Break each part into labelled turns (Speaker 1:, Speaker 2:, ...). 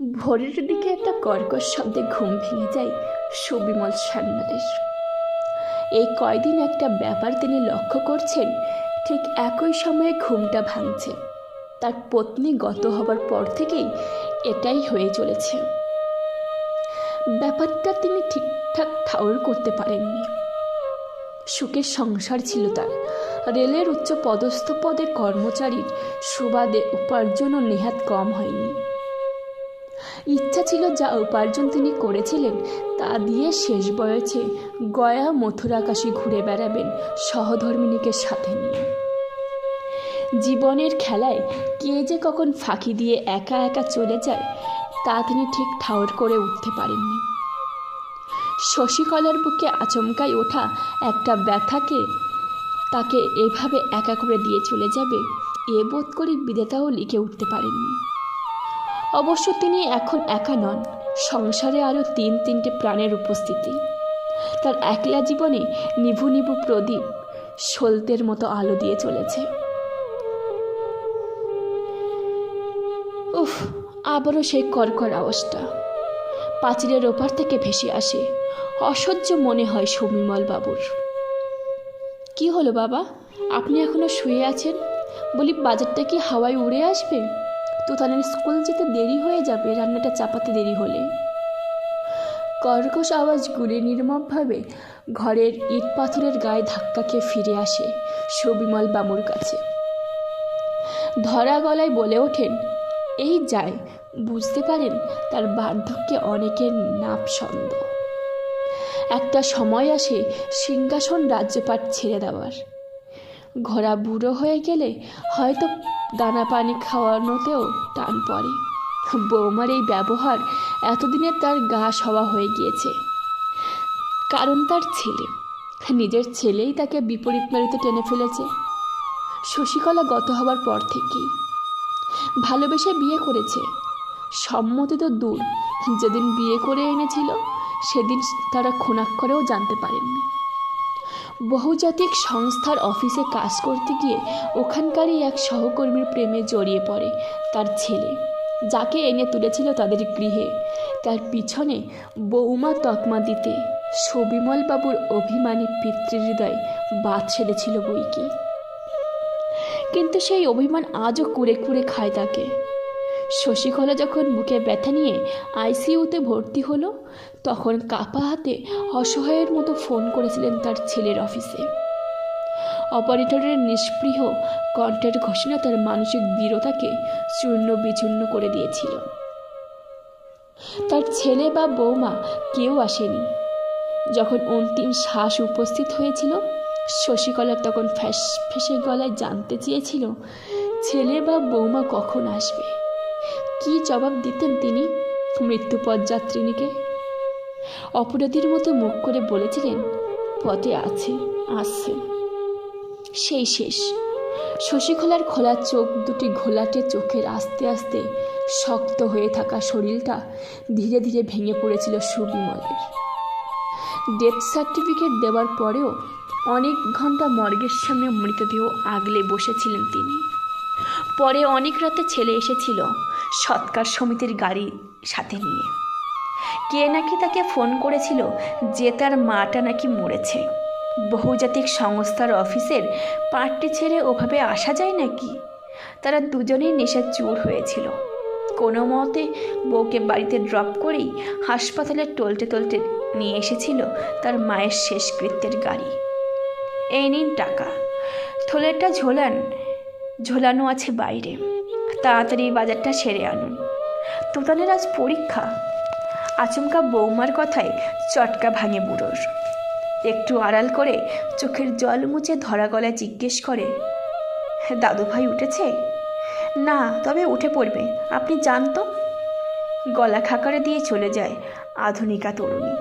Speaker 1: ভোরের দিকে একটা কর্কশ শব্দে ঘুম ভেঙে যায় সুবিমল সান্যালের এই কয়দিন একটা ব্যাপার তিনি লক্ষ্য করছেন, ঠিক একই সময়ে ঘুমটা ভাঙছে। তার পত্নী গত হবার পর থেকেই এটাই হয়ে চলেছে। ব্যাপারটা তিনি ঠিকঠাক ঠাউর করতে পারেননি। সুখের সংসার ছিল তার। রেলের উচ্চ পদস্থ পদের কর্মচারীর সুবাদে উপার্জনও নেহাত কম হয়নি। ইচ্ছা ছিল যা উপার্জন তিনি করেছিলেন, তা দিয়ে শেষ বয়সে গয়া মথুরাকাশী ঘুরে বেড়াবেন সহধর্মিনীকে সাথে নিয়ে। জীবনের খেলায় কে যে কখন ফাঁকি দিয়ে একা একা চলে যায়, তা তিনি ঠিক ঠাউর করে উঠতে পারেননি। শশীকলার বুকে আচমকাই ওঠা একটা ব্যথাকে তাকে এভাবে একা করে দিয়ে চলে যাবে, এ বোধ করি বিদেতাও লিখে উঠতে পারেননি। অবশ্য তিনি এখন একা নন, সংসারে আরও তিন তিনটে প্রাণের উপস্থিতি। তার একলা জীবনে নিভু নিভু প্রদীপ সলতের মতো আলো দিয়ে চলেছে। উফ, আবারও সেই কর্কর আওয়াজটা। পাঁচিলের ওপার থেকে ভেসে আসে অসহ্য মনে হয় সমীমল বাবুর। কি হলো বাবা? আপনি এখনও শুয়ে আছেন? বলি, বাজারটা কি হাওয়ায় উড়ে আসবে? তুতানের স্কুল যেতে দেরি হয়ে যাবে রান্নাটা চাপাতে দেরি হলে। কর্কশ আওয়াজগুলি নির্মমভাবে ঘরের ইট পাথরের গায়ে ধাক্কা খেয়ে ফিরে আসে সবিমল বামুর কাছে। ধরা গলায় বলে ওঠেন, এই যায়, বুঝতে পারেন, তার বার্ধক্যে অনেকের নাপ সন্দেহ একটা সময় আসে সিংহাসন রাজ্যপাট ছেড়ে দেওয়ার। ঘোড়া বুড়ো হয়ে গেলে হয়তো দানা পানি খাওয়ানোতেও টান পড়ে। বৌমার এই ব্যবহার এতদিনে তার গা সওয়া হয়ে গিয়েছে। কারণ তার ছেলে। নিজের ছেলেই তাকে বিপরীত মেরুতে টেনে ফেলেছে। শশীকলা গত হবার পর থেকেই। ভালোবেসে বিয়ে করেছে। সম্মতি তো দূর। যেদিন বিয়ে করে এনেছিল, সেদিন তারা খোনাক্ষরেও জানতে পারেননি। বহুজাতিক সংস্থার অফিসে কাজ করতে গিয়ে ওখানকারই এক সহকর্মীর প্রেমে জড়িয়ে পড়ে তার ছেলে, যাকে এনে তুলেছিল তাদের গৃহে। তার পিছনে বৌমা তকমা দিতে বাবুর অভিমানী পিতৃহৃদয় বাদ সেরেছিল বই কি কিন্তু সেই অভিমান আজও কুড়ে কুড়ে খায় তাকে। শশীকলা যখন মুখে ব্যথা নিয়ে আইসিইউতে ভর্তি হলো, তখন কাপা হাতে অসহায়ের মতো ফোন করেছিলেন তার ছেলের অফিসে। অপারেটরের নিষ্পৃহ কণ্ঠের ঘোষণা তার মানসিক দৃঢ়তাকে চূর্ণ বিচূর্ণ করে দিয়েছিল। তার ছেলে বা বৌমা কেউ আসেনি। যখন অন্তিম শ্বাস উপস্থিত হয়েছিল শশীকলা তখন ফ্যাস ফেসে গলায় জানতে চেয়েছিল, ছেলে বা বৌমা কখন আসবে। কি জবাব দিতেন তিনি মৃত্যুপথ যাত্রিনীকে অপরাধীর মতো মুখ করে বলেছিলেন, পথে আছে, আসছে। সেই শেষ। শশীকলার খোলা চোখ দুটি ঘোলাটে চোখের আস্তে আস্তে শক্ত হয়ে থাকা শরীরটা ধীরে ধীরে ভেঙে পড়েছিল সুবিমলের। ডেথ সার্টিফিকেট দেওয়ার পরেও অনেক ঘণ্টা মর্গের সামনে মৃতদেহ আগলে বসেছিলেন তিনি। পরে অনেক রাতে ছেলে এসেছিল সৎকার সমিতির গাড়ি সাথে নিয়ে। কে নাকি তাকে ফোন করেছিল যে তার মাটা নাকি মরেছে? বহুজাতিক সংস্থার অফিসের পার্টি ছেড়ে ওভাবে আসা যায় নাকি? তারা দুজনেই নেশা চুর হয়েছিল। কোনো মতে বউকে বাড়িতে ড্রপ করেই হাসপাতালে টলটে টলটে নিয়ে এসেছিল তার মায়ের শেষকৃত্যের গাড়ি। এই নিন টাকা। থলেটা ঝোলান, ঝোলানো আছে বাইরে। তাড়াতাড়ি বাজারটা সেরে আনুন। তোতানের আজ পরীক্ষা। আচমকা বৌমার কথায় চটকা ভাঙে বুড়োর। একটু আড়াল করে চোখের জল মুছে ধরা গলায় জিজ্ঞেস করে, দাদু ভাই উঠেছে? না, তবে উঠে পড়বে। আপনি যান তো। গলা খাকারে দিয়ে চলে যায় আধুনিকা তরুণী।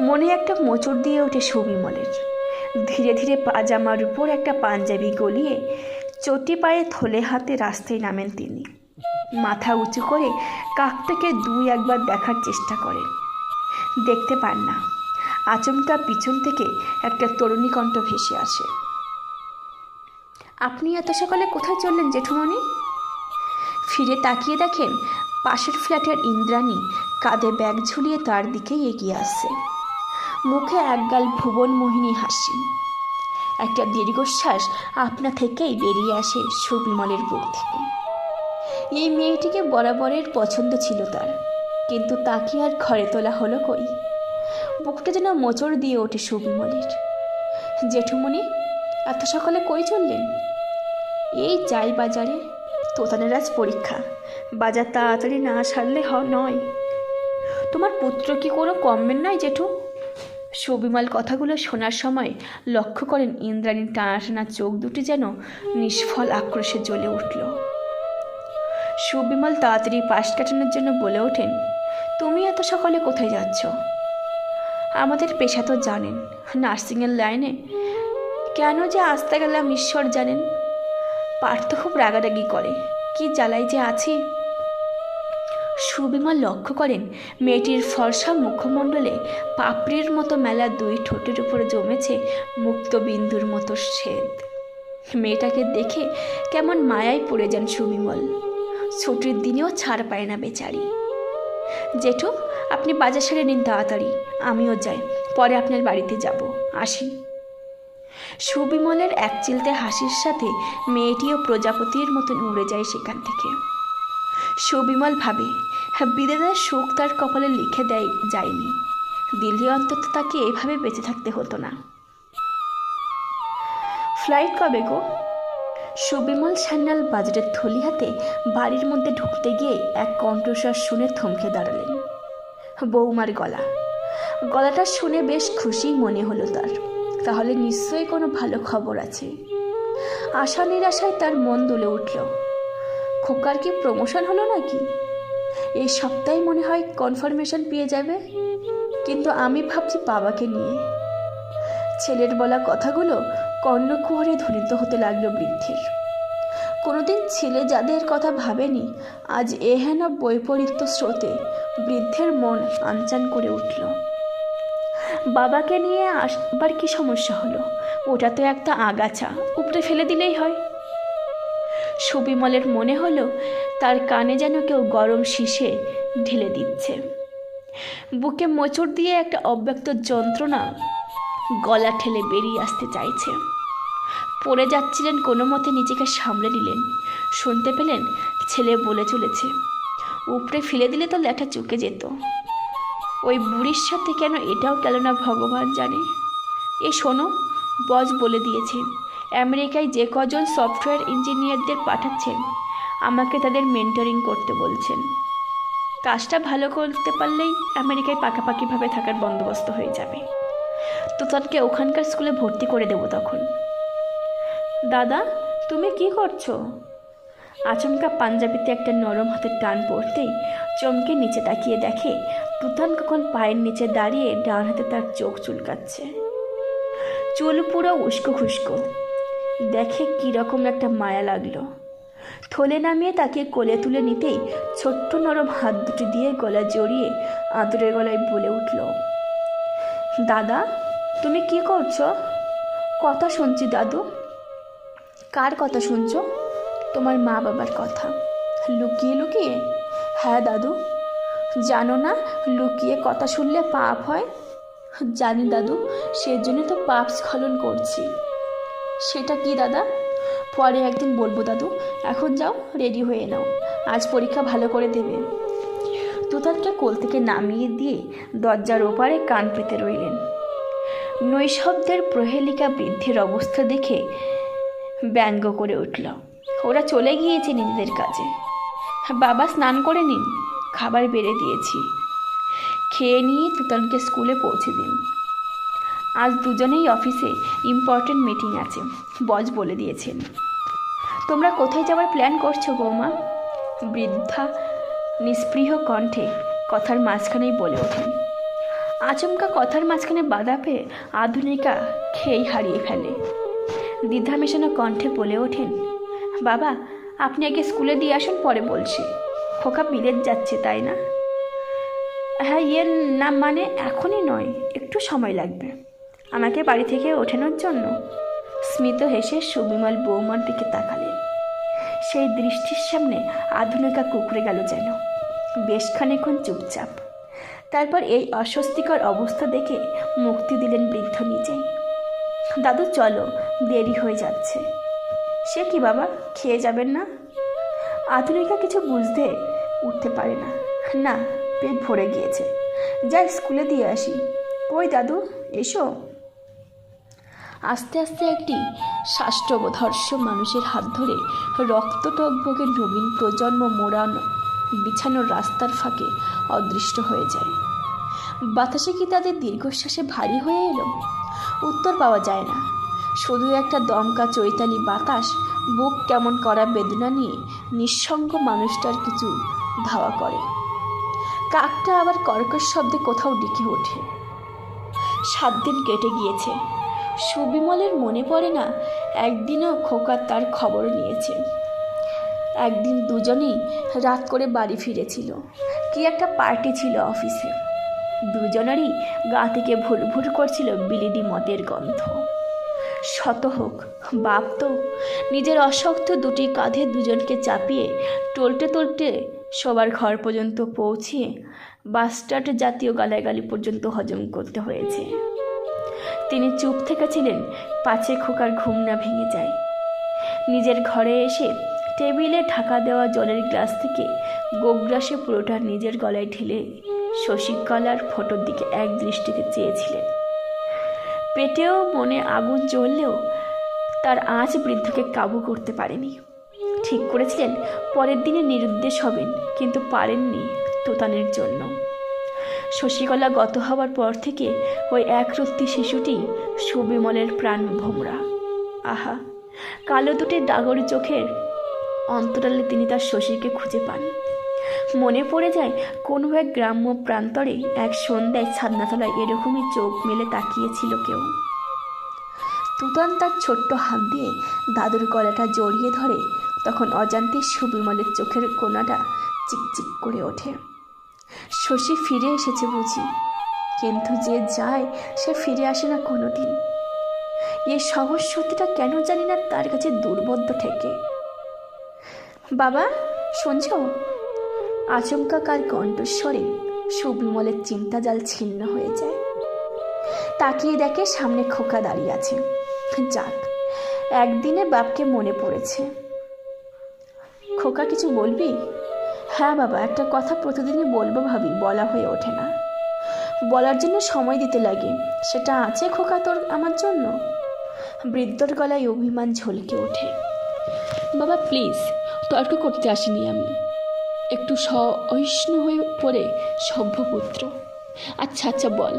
Speaker 1: মনে একটা মোচড় দিয়ে ওঠে সুবিমলের। ধীরে ধীরে পাজামার উপর একটা পাঞ্জাবি গলিয়ে চটি পায়ে থলে হাতে রাস্তায় নামেন তিনি। মাথা উঁচু করে কাকটাকে দুই একবার দেখার চেষ্টা করেন। দেখতে পান না। আচমকা পিছন থেকে একটা তরুণী কণ্ঠ ভেসে আসে। আপনি এত সকালে কোথায় চললেন, জেঠুমণি? ফিরে তাকিয়ে দেখেন পাশের ফ্ল্যাটের ইন্দ্রাণী কাঁধে ব্যাগ ঝুলিয়ে তার দিকেই এগিয়ে আসছে। মুখে একগাল ভুবন মোহিনী হাসি। একটা দীর্ঘশ্বাস আপনা থেকেই বেরিয়ে আসে সুবিমলের বুক থেকে। এই মেয়েটিকে বরাবরের পছন্দ ছিল তার, কিন্তু তাকে আর ঘরে তোলা হলো কই? বুকটা যেন মোচড় দিয়ে ওঠে সুবিমলের। জেঠুমণি, এত সকালে কই চললেন? এই যাই বাজারে, তোতানের আজ পরীক্ষা, বাজার তাড়াতাড়ি না সারলে হ নয়। তোমার পুত্র কি কোনো কমবেন নাই জেঠু? সুবিমল কথাগুলো শোনার সময় লক্ষ্য করেন ইন্দ্রাণীর টানা টানা চোখ দুটি যেন নিষ্ফল আক্রোশে জ্বলে উঠল। সুবিমল তাড়াতাড়ি পাশ কাটানোর জন্য বলে ওঠেন, তুমি এত সকালে কোথায় যাচ্ছ? আমাদের পেশা তো জানেন, নার্সিংয়ের লাইনে। কেন যে আসতে গেলাম ঈশ্বর জানেন? পার্থ খুব রাগারাগি করে, কি জ্বালাই যে আছি? সুবিমল লক্ষ্য করেন, মেয়েটির ফর্সা মুখমণ্ডলে পাপড়ির মতো মেলা দুই ঠোঁটের উপরে জমেছে মুক্ত বিন্দুর মতো শ্বেত। মেয়েটাকে দেখে কেমন মায়ায় পড়ে যান সুবিমল। ছুটির দিনেও ছাড় পায় না বেচারি। জেঠু, আপনি বাজার সেরে নিন তাড়াতাড়ি, আমিও যাই, পরে আপনার বাড়িতে যাব, আসি। সুবিমলের এক চিলতে হাসির সাথে মেয়েটিও প্রজাপতির মতন উড়ে যায় সেখান থেকে। সুবিমল ভাবে বিদেদার সুখ তার কপালে লিখে দেয় যায়নি। দিল্লি অন্তত তাকে এভাবে বেঁচে থাকতে হতো না। ফ্লাইট কবে গো? সুবিমল সান্যাল বাজারের থলি হাতে বাড়ির মধ্যে ঢুকতে গিয়ে এক কণ্ঠস্বর শুনে থমকে দাঁড়ালেন। বৌমার গলা। গলাটা শুনে বেশ খুশি মনে হলো তার। তাহলে নিশ্চয়ই কোনো ভালো খবর আছে। আশা নিরাশায় তার মন দুলে উঠল। খোকার কি প্রমোশন হলো নাকি? এই সপ্তাহে মনে হয় কনফার্মেশন পেয়ে যাবে। কিন্তু আমি ভাবছি বাবাকে নিয়ে। ছেলের বলা কথাগুলো কর্ণকুহরে ধ্বনিত হতে লাগল বৃদ্ধের। কোনোদিন ছেলে যাদের কথা ভাবেনি, আজ এহেন বৈপরীত্য স্রোতে বৃদ্ধের মন আনচান করে উঠল। বাবাকে নিয়ে আসবার কি সমস্যা হলো? ওটা তো একটা আগাছা উপরে ফেলে দিলেই হয়। সুবিমলের মনে হলো, তার কানে যেন কেউ গরম শীষে ঢেলে দিচ্ছে। বুকে মোচড় দিয়ে একটা অব্যক্ত যন্ত্রণা গলা ঠেলে বেরিয়ে আসতে চাইছে। পড়ে যাচ্ছিলেন কোনো মতে নিজেকে সামলে নিলেন। শুনতে পেলেন ছেলে বলে চলেছে, উপরে ফেলে দিলে তো ল্যাঠা চুকে যেত। ওই বুড়ির সাথে কেন এটাও গেল না ভগবান জানে? এ শোনো বজ বলে দিয়েছেন আমেরিকায় যে কজন সফটওয়্যার ইঞ্জিনিয়ারদের পাঠাচ্ছেন, আমাকে তাদের মেন্টরিং করতে বলছেন। কাজটা ভালো করতে পারলেই আমেরিকায় পাকাপাকিভাবে থাকার বন্দোবস্ত হয়ে যাবে। তো তাকে ওখানকার স্কুলে ভর্তি করে দেবো তখন। দাদা, তুমি কি করছ? আচমকা পাঞ্জাবিতে একটা নরম হাতের টান পড়তেই চমকে নিচে তাকিয়ে দেখে তুতান কখন পায়ের নিচে দাঁড়িয়ে ডান হাতে তার চোখ চুলকাচ্ছে। চুল পুরো উস্কো খুস্কো দেখে কীরকম একটা মায়া লাগল। থলে নামিয়ে তাকে কোলে তুলে নিতেই ছোট্ট নরম হাত দুটি দিয়ে গলা জড়িয়ে আদরের গলায় বলে উঠল, দাদা, তুমি কি করছ? কথা শুনছি দাদু। কার কথা শুনছো? তোমার মা বাবার কথা। লুকিয়ে লুকিয়ে? হ্যাঁ দাদু। জানো না, লুকিয়ে কথা শুনলে পাপ হয়? জানি দাদু, সেজন্য তো পাপ স্খলন করছি। সেটা কি দাদা? পরে একদিন বলব দাদু, এখন যাও রেডি হয়ে নাও। আজ পরীক্ষা ভালো করে দেবে। তুতানকে কোল থেকে নামিয়ে দিয়ে দরজার ওপারে কান পেতে রইলেন। নৈশব্দের প্রহেলিকা বৃদ্ধির অবস্থা দেখে ব্যঙ্গ করে উঠল। ওরা চলে গিয়েছে নিজেদের কাজে। বাবা স্নান করে নিন, খাবার বেড়ে দিয়েছি। খেয়ে নিয়ে তুতানকে স্কুলে পৌঁছে দিন। আজ দুজনেই অফিসে ইম্পর্টেন্ট মিটিং আছে বস বলে দিয়েছেন। তোমরা কোথায় যাওয়ার প্ল্যান করছ বৌমা? বৃদ্ধা নিস্পৃহ কণ্ঠে কথার মাঝখানেই বলে ওঠেন। আচমকা কথার মাঝখানে বাধা পেয়ে আধুনিকা খেয়েই হারিয়ে ফেলে। দ্বিধা মেশানো কণ্ঠে বলে ওঠেন, বাবা, আপনি আগে স্কুলে দিয়ে আসুন, পরে বলছি। খোকা বিলেত যাচ্ছে, তাই না? হ্যাঁ ইয়ে না মানে এখনই নয়, একটু সময় লাগবে। আমাকে বাড়ি থেকে ওঠানোর জন্য। স্মিত হেসে সুবিমল বৌমার দিকে তাকালেন সেই দৃষ্টির সামনে আধুনিকা কুকড়ে গেল যেন। বেশ খানিক্ষণ চুপচাপ। তারপর এই অস্বস্তিকর অবস্থা দেখে মুক্তি দিলেন বৃদ্ধ নিজেই দাদু, চলো, দেরি হয়ে যাচ্ছে। সে কি বাবা, খেয়ে যাবেন না? আধুনিকা কিছু বুঝতে উঠতে পারে না। না, পেট ভরে গিয়েছে। যাই স্কুলে দিয়ে আসি। কই দাদু, এসো। আস্তে আস্তে একটি শ্বাসটবধর্ষ মানুষের হাত ধরে রক্তটকভোগে নবীন প্রজন্ম মোড়ানো বিছানোর রাস্তার ফাঁকে অদৃষ্ট হয়ে যায়। বাতাসে কি তাদের দীর্ঘশ্বাসে ভারী হয়ে এলো? উত্তর পাওয়া যায় না। শুধু একটা দমকা চৈতালি বাতাস বুক কেমন করা বেদনা নিয়ে নিঃসঙ্গ মানুষটার কিছু ধাওয়া করে। কাকটা আবার কর্কশ শব্দে কোথাও ডেকে ওঠে। সাত দিন কেটে গিয়েছে। সুবিমলের মনে পড়ে না, একদিনও খোকা তার খবর নিয়েছে। একদিন দুজনেই রাত করে বাড়ি ফিরেছিল। কি একটা পার্টি ছিল অফিসে। দুজনেরই গা থেকে ভুর ভুর করছিল বিলিডি মদের গন্ধ। শত হোক, বাপ তো নিজের অশক্ত দুটি কাঁধে দুজনকে চাপিয়ে টলটে টলটে সবার ঘর পর্যন্ত পৌঁছিয়ে বাসস্ট্যান্ড জাতীয় গালাগালি পর্যন্ত হজম করতে হয়েছে। তিনি চুপ থেকেছিলেন, পাছে খোকার ঘুম না ভেঙে যায়। নিজের ঘরে এসে টেবিলে ঢাকা দেওয়া জলের গ্লাস থেকে গোগ্রাসে পুরোটা নিজের গলায় ঢেলে শশিক গলার ফটোর দিকে এক দৃষ্টিতে চেয়েছিলেন। পেটেও মনে আগুন জ্বললেও তার আঁচ বৃদ্ধকে কাবু করতে পারেনি। ঠিক করেছিলেন, পরের দিনে নিরুদ্দেশ হবেন, কিন্তু পারেননি তোতানের জন্য। শশীকলা গত হওয়ার পর থেকে ওই একরত্তি শিশুটি সুবিমলের প্রাণ ভোমরা। আহা, কালো দুটি ডাগরি চোখের অন্তরালে তিনি তার শশীকে খুঁজে পান। মনে পড়ে যায়, কোনো এক গ্রাম্য প্রান্তরে এক সন্ধ্যায় ছাদনাতলায় এরকমই চোখ মেলে তাকিয়েছিল কেউ। তুতান তার ছোট্ট হাত দিয়ে দাদুর গলাটা জড়িয়ে ধরে, তখন অজান্তে সুবিমলের চোখের কোনাটা চিকচিক করে ওঠে। শশী ফিরে এসেছে বুঝি। কিন্তু যে যায়, সে ফিরে আসে না কোনো দিন এ সহজ সত্যিটা কেন জানি না তার কাছে দুর্বোধ্য থেকে। বাবা, শুনছ? আচমকা কার কণ্ঠস্বরে সুবিমলের চিন্তা জাল ছিন্ন হয়ে যায়। তাকিয়ে দেখে সামনে খোকা দাঁড়িয়ে আছে। যাক, একদিনে বাপকে মনে পড়েছে। খোকা, কিছু বলবি? হ্যাঁ বাবা, একটা কথা প্রতিদিনই বলব ভাবি, বলা হয়ে ওঠে না। বলার জন্য সময় দিতে লাগে, সেটা আছে খোকা তোর আমার জন্য? বৃদ্ধর গলায় অভিমান ঝলকে ওঠে। বাবা প্লিজ তর্ক করতে আসিনি আমি। একটু সহিষ্ণু হয়ে পড়ে সভ্যপুত্র আচ্ছা আচ্ছা বল।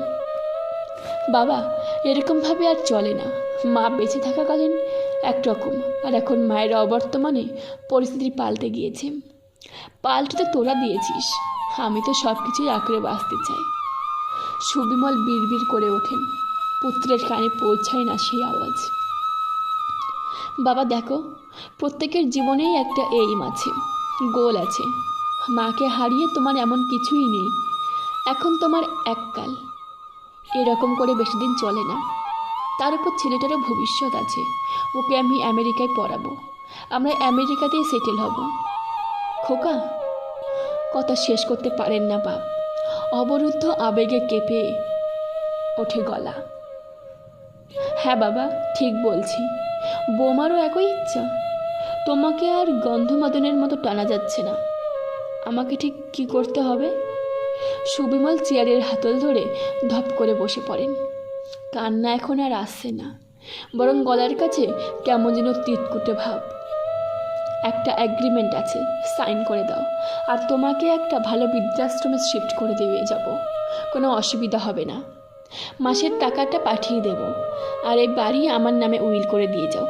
Speaker 1: বাবা এরকমভাবে আর চলে না। মা বেঁচে থাকাকালীন একরকম, আর এখন মায়ের অবর্তমানে পরিস্থিতি পাল্টে গিয়েছে। পাল্টে তো তোরা দিয়েছিস। আমি তো সব কিছুই আঁকড়ে বাঁচতে চাই। সুবিমল বিড়বিড় করে ওঠেন। পুত্রের কানে পৌঁছায় না সেই আওয়াজ। বাবা, দেখো, প্রত্যেকের জীবনেই একটা এইম আছে। গোল আছে। মাকে হারিয়ে তোমার এমন কিছুই নেই। এখন তোমার এককাল এরকম করে বেশি দিন চলে না। তার উপর ছেলেটারও ভবিষ্যৎ আছে। ওকে আমি আমেরিকায় পড়াবো। আমরা আমেরিকাতেই সেটেল হব। খোকা, কথা শেষ করতে পারেন না বাপ। অবরুদ্ধ আবেগে কেঁপে ওঠে গলা। হ্যাঁ বাবা, ঠিক বলছি। বোমারও একই ইচ্ছা। তোমাকে আর গন্ধমাদনের মতো টানা যাচ্ছে না। আমাকে ঠিক কি করতে হবে? সুবিমল চেয়ারের হাতল ধরে ধপ করে বসে পড়েন। কান্না এখন আর আসছে না। বরং গলার কাছে কেমন যেন তিতকুটে ভাব। একটা অ্যাগ্রিমেন্ট আছে সাইন করে দাও। আর তোমাকে একটা ভালো বৃদ্ধাশ্রমে শিফট করে দিয়ে যাব। কোনো অসুবিধা হবে না। মাসের টাকাটা পাঠিয়ে দেব। আর এই বাড়ি আমার নামে উইল করে দিয়ে যাও।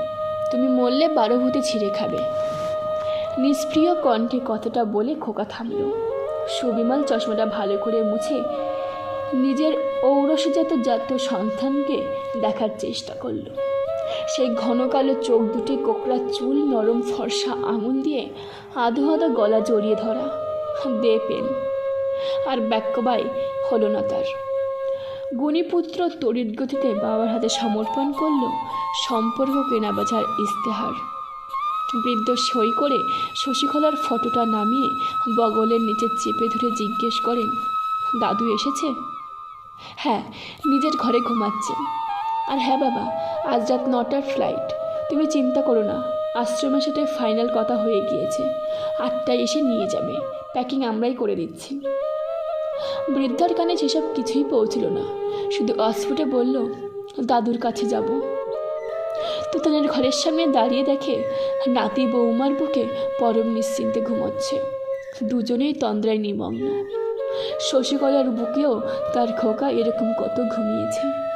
Speaker 1: তুমি মরলে বারো ভূতে ছিঁড়ে খাবে। নিষ্প্রিয় কণ্ঠে কথাটা বলে খোকা থামল। সুবিমল চশমাটা ভালো করে মুছে নিজের ঔরসজাত জাত সন্তানকে দেখার চেষ্টা করল। সেই ঘন কালো চোখ দুটি কোকড়া চুল, নরম ফর্সা আঙুল দিয়ে আধো আধো গলা জড়িয়ে ধরা। দে পেন। আর ব্যাক্যবাই হলো না তার। গুণীপুত্র তড়িৎ গতিতে বাবার হাতে সমর্পণ করল, সম্পর্ক কেনাবেচার ইস্তেহার। বৃদ্ধ সই করে শশীকলার ফটোটা নামিয়ে বগলের নিচে চেপে ধরে জিজ্ঞেস করেন, দাদু এসেছে? হ্যাঁ নিজের ঘরে ঘুমাচ্ছে। আর হ্যাঁ বাবা আজ রাত নটার ফ্লাইট তুমি চিন্তা করো না, আশ্রমের সাথে ফাইনাল কথা হয়ে গিয়েছে। আটটায় এসে নিয়ে যাবে। প্যাকিং আমরাই করে দিচ্ছি। বৃদ্ধার কানে সেসব কিছুই পৌঁছল না। শুধু অস্ফুটে বলল, দাদুর কাছে যাব। তুতানের ঘরের সামনে দাঁড়িয়ে দেখে নাতি বৌমার বুকে পরম নিশ্চিন্তে ঘুমোচ্ছে। দুজনেই তন্দ্রায় নিমগ্ন। শশীকলার বুকেও তার খোকা এরকম কত ঘুমিয়েছে।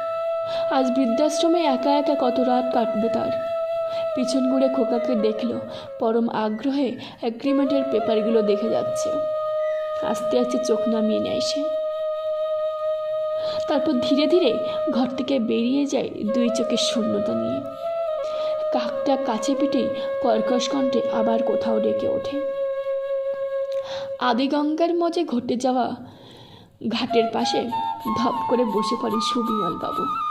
Speaker 1: আজ বৃদ্ধাশ্রমে একা একা কত রাত কাটবে তার? পিছন ঘুরে খোকাকে দেখল, পরম আগ্রহে অ্যাগ্রিমেন্টের পেপারগুলো দেখে যাচ্ছে। আস্তে আস্তে চোখ নামিয়ে নেয় সে। তারপর ধীরে ধীরে ঘর থেকে বেরিয়ে যায় দুই চোখের শূন্যতা নিয়ে। কাকটা কাছে পিঠে কর্কশ কণ্ঠে আবার কোথাও ডেকে ওঠে। আদিগঙ্গার মজে ঘটে যাওয়া ঘাটের পাশে ধপ করে বসে পড়েন সুবিমল বাবু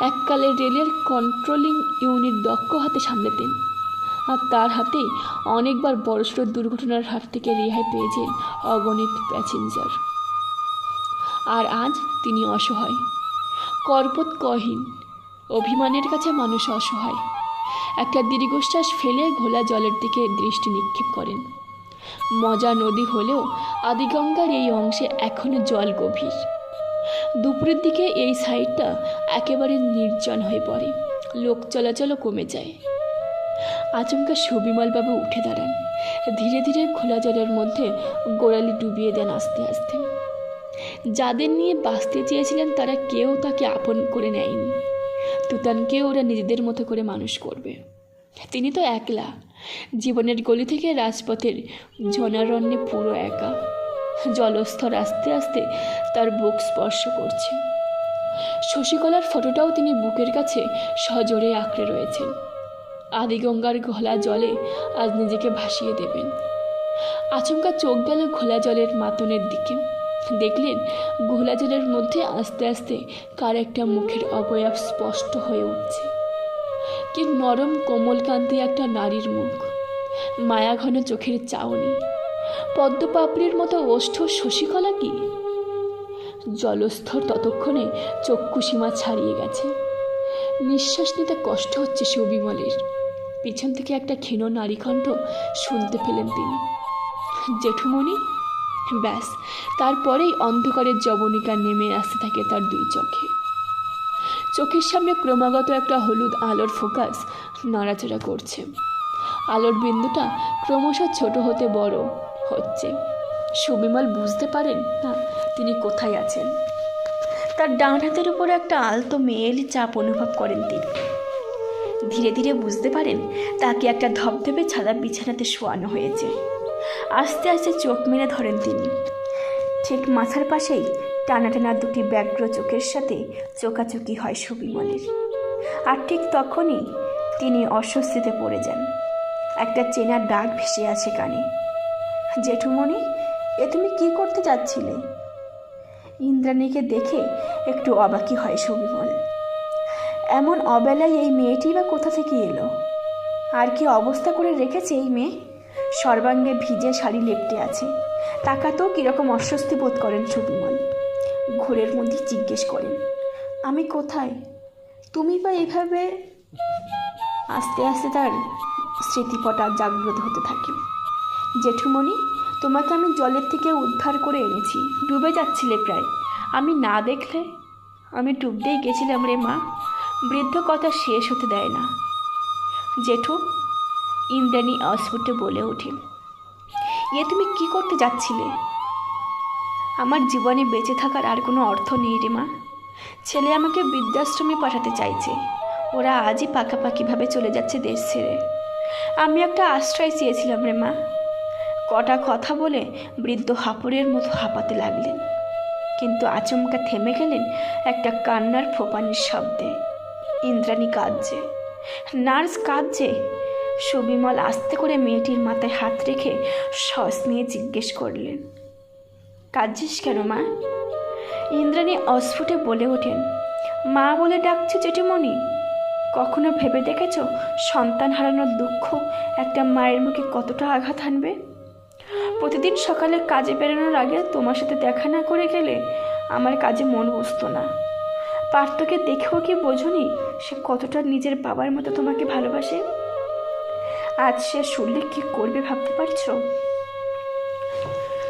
Speaker 1: এককালে রেলের কন্ট্রোলিং ইউনিট দক্ষ হাতে সামলাতেন আর তার হাতে অনেকবার বড়সড় দুর্ঘটনার হাত থেকে রেহাই পেয়েছেন অগণিত প্যাসেঞ্জার আর আজ তিনি অসহায়। করপত কহীন। অভিমানের কাছে মানুষ অসহায়। একটা দীর্ঘশ্বাস ফেলে ঘোলা জলের দিকে দৃষ্টি নিক্ষেপ করেন। মজা নদী হলেও আদিগঙ্গার এই অংশে এখনও জল গভীর। দুপুরের দিকে এই সাইডটা একেবারে নির্জন হয়ে পড়ে। লোক চলাচলও কমে যায়। আচমকা সুবিমলবাবু উঠে দাঁড়ান। ধীরে ধীরে খোলা জলের মধ্যে গোড়ালি ডুবিয়ে দেন আস্তে আস্তে। যাদের নিয়ে বাঁচতে চেয়েছিলেন তারা কেউ তাকে আপন করে নেয়নি। তুতানকেও ওরা নিজেদের মতো করে মানুষ করবে। তিনি তো একলা। জীবনের গলি থেকে রাজপথের জনারণ্যে পুরো একা। জলস্তর আস্তে আস্তে তার বুক স্পর্শ করছে। শশীকলার ফটোটাও তিনি বুকের কাছে সজোরে আঁকড়ে রয়েছেন। আদিগঙ্গার ঘোলা জলে আজ নিজেকে ভাসিয়ে দেবেন। আচমকা চোখ গেল ঘোলা জলের মাতনের দিকে। দেখলেন ঘোলা জলের মধ্যে আস্তে আস্তে কার একটা মুখের অবয়ব স্পষ্ট হয়ে উঠছে। কি নরম কোমলকান্তি একটা নারীর মুখ। মায়াঘন চোখের চাউনি। পদ্মপাপড়ির মতো ওষ্ঠ শশীকলা কি? জলস্থর ততক্ষণে চক্ষুসীমা ছাড়িয়ে গেছে। নিঃশ্বাস নিতে কষ্ট হচ্ছে সুবিমলের। পিছন থেকে একটা ক্ষীণ নারীকণ্ঠ শুনতে পেলেন তিনি। জেঠুমণি? ব্যাস, তারপরেই অন্ধকারের জবনিকা নেমে আসতে থাকে তার দুই চোখে। চোখের সামনে ক্রমাগত একটা হলুদ আলোর ফোকাস নড়াচড়া করছে। আলোর বিন্দুটা ক্রমশ ছোট হতে বড়। হচ্ছে। সুবিমল বুঝতে পারেন? না, তিনি কোথায় আছেন? তার ডান হাতের উপরে একটা আলতো মেয়েলি চাপ অনুভব করেন তিনি। ধীরে ধীরে বুঝতে পারেন, তাকে একটা ধপধপে ছাদা বিছানাতে শোয়ানো হয়েছে। আস্তে আস্তে চোখ মেলে ধরেন তিনি। ঠিক মাথার পাশেই টানা টানা দুটি ব্যগ্র চোখের সাথে চোকাচোকি হয় সুবিমলের। আর ঠিক তখনই তিনি অস্বস্তিতে পড়ে যান। একটা চেনার ডাক ভেসে আছে কানে। জেঠুমণি, এ তুমি কি করতে যাচ্ছিলে? ইন্দ্রাণীকে দেখে একটু অবাকি হয় সুবিমল। এমন অবেলায় এই মেয়েটি বা কোথা থেকে এলো? আর কি অবস্থা করে রেখেছে এই মেয়ে? সর্বাঙ্গে ভিজে শাড়ি লেপটে আছে। তাকাতেও কীরকম অস্বস্তি বোধ করেন সুবিমল। ঘোরের মধ্যে জিজ্ঞেস করেন, আমি কোথায়? তুমি বা এভাবে আস্তে আস্তে তার স্মৃতিপটা জাগ্রত হতে থাকে। জেঠুমণি, তোমাকে আমি জলের থেকে উদ্ধার করে এনেছি। ডুবে যাচ্ছিলে প্রায়। আমি না দেখলে, আমি ডুবতেই গেছিলাম রে মা। বৃদ্ধ কথা শেষ হতে দেয় না। জেঠু, ইন্দ্রাণী অস্ফুটে বলে ওঠে, এ তুমি কি করতে যাচ্ছিলে? আমার জীবনে বেঁচে থাকার আর কোনো অর্থ নেই রে মা। ছেলে আমাকে বৃদ্ধাশ্রমে পাঠাতে চাইছে। ওরা আজই পাকাপাকিভাবে চলে যাচ্ছে দেশ ছেড়ে। আমি একটা আশ্রয় চেয়েছিলাম রে মা। কটা কথা বলে বৃদ্ধ হাঁপড়ের মতো হাঁপাতে লাগলেন। কিন্তু আচমকা থেমে গেলেন একটা কান্নার ফোপানির শব্দে। ইন্দ্রাণী কাঁদছে। নার্স কাঁদছে। সুবিমল আস্তে করে মেয়েটির মাথায় হাত রেখে সস নিয়ে জিজ্ঞেস করলেন, কাঁদছিস কেন মা? ইন্দ্রাণী অস্ফুটে বলে ওঠেন, মা বলে ডাকছে জেঠিমণি। কখনো ভেবে দেখেছ সন্তান হারানোর দুঃখ একটা মায়ের মুখে কতটা আঘাত হানবে প্রতিদিন সকালে কাজে বেরোনোর আগে তোমার সাথে দেখা না করে গেলে আমার কাজে মন বসতো না। পার্থকে দেখেও কি বোঝনি সে কতটা নিজের বাবার মতো তোমাকে ভালোবাসে? আজ সে শুনলে কি করবে ভাবতে পারছ?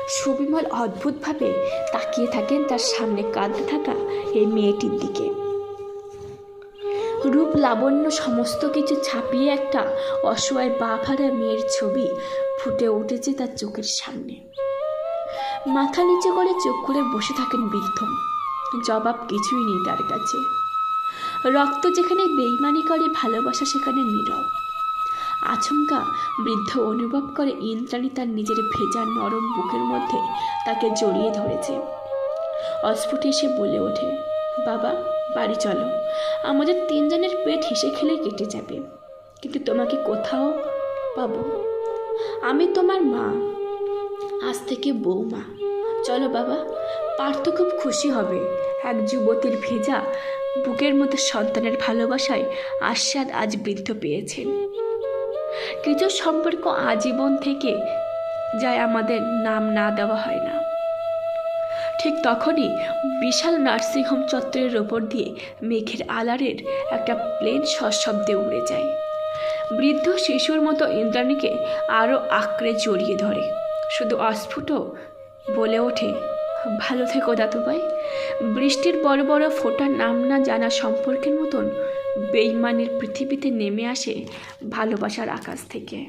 Speaker 1: সুবিমল অদ্ভুতভাবে তাকিয়ে থাকেন তার সামনে কাঁদতে থাকা এই মেয়েটির দিকে। রূপ লাবণ্য সমস্ত কিছু ছাপিয়ে একটা অসহায় বাঘারা মেয়ের ছবি ফুটে উঠেছে তার চোখের সামনে। মাথা নিচে করে চোখ করে বসে থাকেন বৃদ্ধ জবাব কিছুই নেই তার কাছে। রক্ত যেখানে বেইমানি করে, ভালোবাসা সেখানে নীরব। আচমকা বৃদ্ধ অনুভব করে ইন্দ্রাণী তার নিজের ভেজা নরম বুকের মধ্যে তাকে জড়িয়ে ধরেছে। অস্ফুটে এসে বলে ওঠে, বাবা, বাড়ি চলো। আমাদের তিনজনের পেট হেসে খেলে কেটে যাবে। কিন্তু তোমাকে কোথাও পাবো আমি তোমার মা। আজ থেকে বৌমা। চলো বাবা, পার্থ খুব খুশি হবে। এক যুবতীর ভেজা, বুকের মতো সন্তানের ভালোবাসায় আশ্বাদ আজ বৃদ্ধ পেয়েছেন কিছু সম্পর্ক আজীবন থেকে যায় আমাদের নাম না দেওয়া হয় না। ঠিক তখনই বিশাল নার্সিংহোম চত্বরের ওপর দিয়ে মেঘের আলারের একটা প্লেন সশব্দে উড়ে যায়। বৃদ্ধ শিশুর মতো ইন্দ্রাণীকে আরও আঁকড়ে জড়িয়ে ধরে। শুধু অস্ফুট বলে ওঠে, ভালো থেকো দাদুভাই। বৃষ্টির বড় বড় ফোটার নাম না জানা সম্পর্কের মতন বেইমানের পৃথিবীতে নেমে আসে ভালোবাসার আকাশ থেকে।